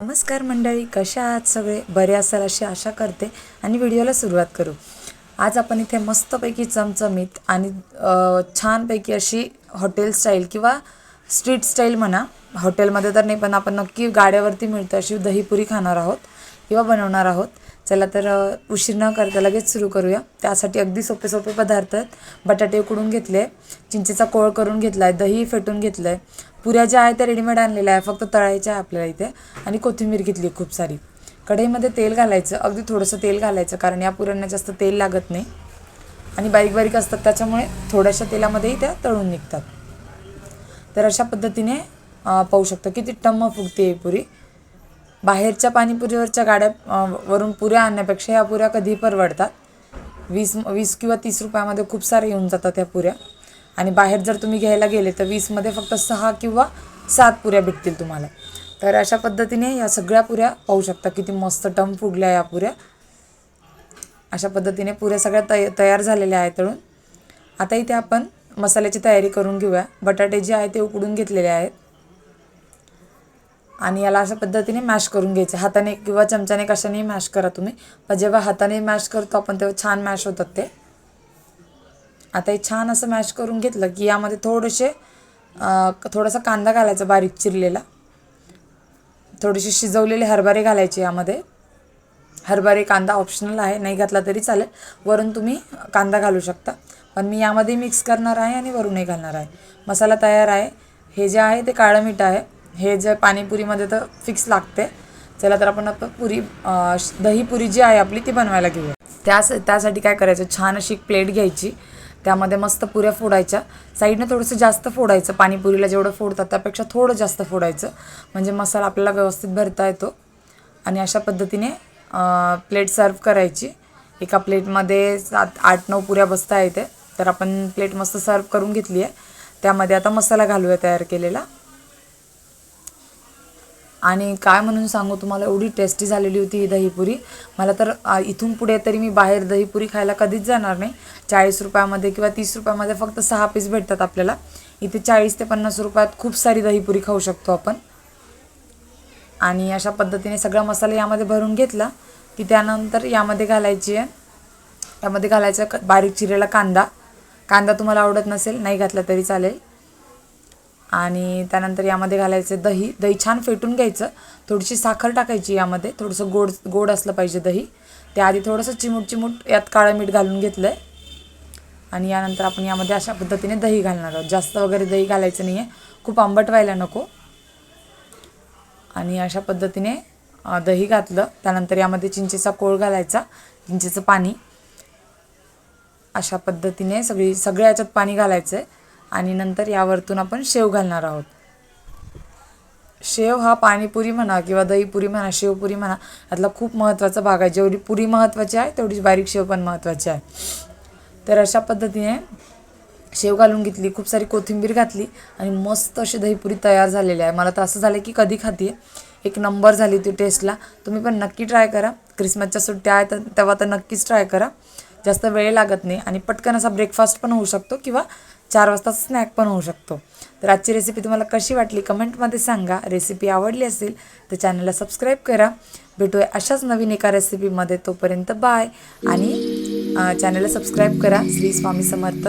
नमस्कार मंडळी कशा आहात सगळे? बरे असाल अशी आशा करते आणि व्हिडिओला सुरुवात करू. आज आपण इथे मस्तपैकी चमचमीत आणि छानपैकी अशी हॉटेल स्टाईल किंवा स्ट्रीट स्टाईल म्हणा हॉटेलमध्ये तर नाही पण आपण नक्की गाड्यावरती मिळतं अशी दहीपुरी खाणार आहोत किंवा बनवणार आहोत. चला तर उशीर न करता लगेच सुरू करूया. त्यासाठी अगदी सोपे सोपे पदार्थ आहेत. बटाटे उकडून घेतले. चिंचेचा कोळ करून घेतला आहे दही फेटून घेतलं आहे पुऱ्या ज्या आहेत त्या रेडीमेड आणलेल्या आहे फक्त तळायच्या आहे आपल्याला इथे. आणि कोथिंबीर घेतली खूप सारी. कढईमध्ये तेल घालायचं. अगदी थोडंसं तेल घालायचं. कारण या पुऱ्यांना जास्त तेल लागत नाही. आणि बारीक बारीक असतात. त्याच्यामुळे थोड्याशा तेलामध्येही त्या तळून निघतात. तर अशा पद्धतीने पाहू शकतो किती टम्म फुगते ही पुरी. बाहेरच्या पाणीपुरीवरच्या गाड्या वरून पुऱ्या आणण्यापेक्षा ह्या पुऱ्या कधीही परवडतात. वीस वीस किंवा तीस रुपयामध्ये खूप सारे येऊन जातात ह्या पुऱ्या. आणि बाहेर जर तुम्ही घ्यायला गेले तर वीसमध्ये फक्त सहा किंवा सात पुऱ्या भेटतील तुम्हाला. तर अशा पद्धतीने या सगळ्या पुऱ्या पाहू शकता किती मस्त टम फुगल्या या पुऱ्या. अशा पद्धतीने पुऱ्या सगळ्या तय तयार झालेल्या आहेत तळून. आता इथे आपण मसाल्याची तयारी करून घेऊया. बटाटे जे आहे ते उकडून घेतलेले आहेत. आणि याला अशा पद्धतीने मॅश करून घ्यायचे. हाताने किंवा चमच्याने कशाने मॅश करा तुम्ही. पण जेव्हा हाताने मॅश करतो आपण तेव्हा छान मॅश होतात ते. आता हे छान असं मॅश करून घेतलं की यामध्ये थोडेसे थोडासा कांदा घालायचा बारीक चिरलेला. थोडेसे शिजवलेले हरभरे घालायचे यामध्ये. हरभरे कांदा ऑप्शनल आहे नाही घातला तरी चालेल. वरून तुम्ही कांदा घालू शकता. पण मी यामध्ये मिक्स करणार आहे आणि वरूनही घालणार आहे. मसाला तयार आहे. हे जे आहे ते काळं मीठ आहे. हे जे पाणीपुरीमध्ये तर फिक्स लागते. चला तर आपण आता पुरी दहीपुरी दही पुरी जी आहे आपली ती बनवायला घेऊया. त्यास त्यासाठी काय करायचं? छान अशी एक प्लेट घ्यायची. त्यामध्ये मस्त पुऱ्या फोडायच्या. साईडनं थोडंसं जास्त फोडायचं. पाणीपुरीला जेवढं फोडतात त्यापेक्षा थोडं जास्त फोडायचं. म्हणजे मसाला आपल्याला व्यवस्थित भरता येतो. आणि अशा पद्धतीने प्लेट सर्व करायची. एका प्लेटमध्ये सात आठ नऊ पुऱ्या बसता येते. तर आपण प्लेट मस्त सर्व करून घेतली आहे. त्यामध्ये आता मसाला घालूया तयार केलेला. आणि काय म्हणून सांगू तुम्हाला एवढी टेस्टी झालेली होती ही दहीपुरी. मला तर इथून पुढे तरी मी बाहेर दहीपुरी खायला कधीच जाणार नाही. चाळीस रुपयामध्ये किंवा तीस रुपयामध्ये फक्त सहा पीस भेटतात आपल्याला. इथे चाळीस ते पन्नास रुपयात खूप सारी दहीपुरी खाऊ शकतो आपण. आणि अशा पद्धतीने सगळा मसाला यामध्ये भरून घेतला की त्यानंतर यामध्ये घालायची आहे. त्यामध्ये घालायचा क- बारीक चिरेला कांदा. कांदा तुम्हाला आवडत नसेल नाही घातला तरी चालेल. आणि त्यानंतर यामध्ये घालायचं दही. दही छान फेटून घ्यायचं. थोडीशी साखर टाकायची यामध्ये. थोडंसं गोड गोड असलं पाहिजे दही. त्याआधी थोडंसं चिमूट चिमूट यात काळं मीठ घालून घेतलं आहे आणि यानंतर आपण यामध्ये अशा पद्धतीने दही घालणार आहोत. जास्त वगैरे दही घालायचं नाही आहे खूप आंबट व्हायला नको. आणि अशा पद्धतीने दही घातलं. त्यानंतर यामध्ये चिंचेचा कोळ घालायचा. चिंचेचं पाणी. अशा पद्धतीने सगळी सगळ्या याच्यात पाणी घालायचं आहे आणि नंतर यावरतून आपण शेव घालणार आहोत. शेव हा पाणीपुरी म्हणा किंवा दहीपुरी म्हणा शेवपुरी म्हणा यातला खूप महत्त्वाचा भाग आहे. जेवढी पुरी महत्त्वाची आहे तेवढीच बारीक शेव पण महत्त्वाची आहे. तर अशा पद्धतीने शेव घालून घेतली खूप सारी कोथिंबीर घातली आणि मस्त अशी दहीपुरी तयार झालेली आहे. मला तर असं झालं की कधी खाते एक नंबर झाली ती टेस्टला. तुम्ही पण नक्की ट्राय करा. क्रिसमसच्या सुट्ट्या आहेत तर तेव्हा तर नक्कीच ट्राय करा. जास्त वेळ लागत नाही आणि पटकन असा ब्रेकफास्ट पण होऊ शकतो किंवा चार वाजता स्नॅक पण होऊ शकतो. तर आजची रेसिपी तुम्हाला कशी वाटली कमेंटमध्ये सांगा. रेसिपी आवडली असेल तर चॅनलला सबस्क्राईब करा. भेटूया अशाच नवीन एका रेसिपीमध्ये तोपर्यंत बाय आणि चॅनलला सबस्क्राईब करा. श्री स्वामी समर्थ.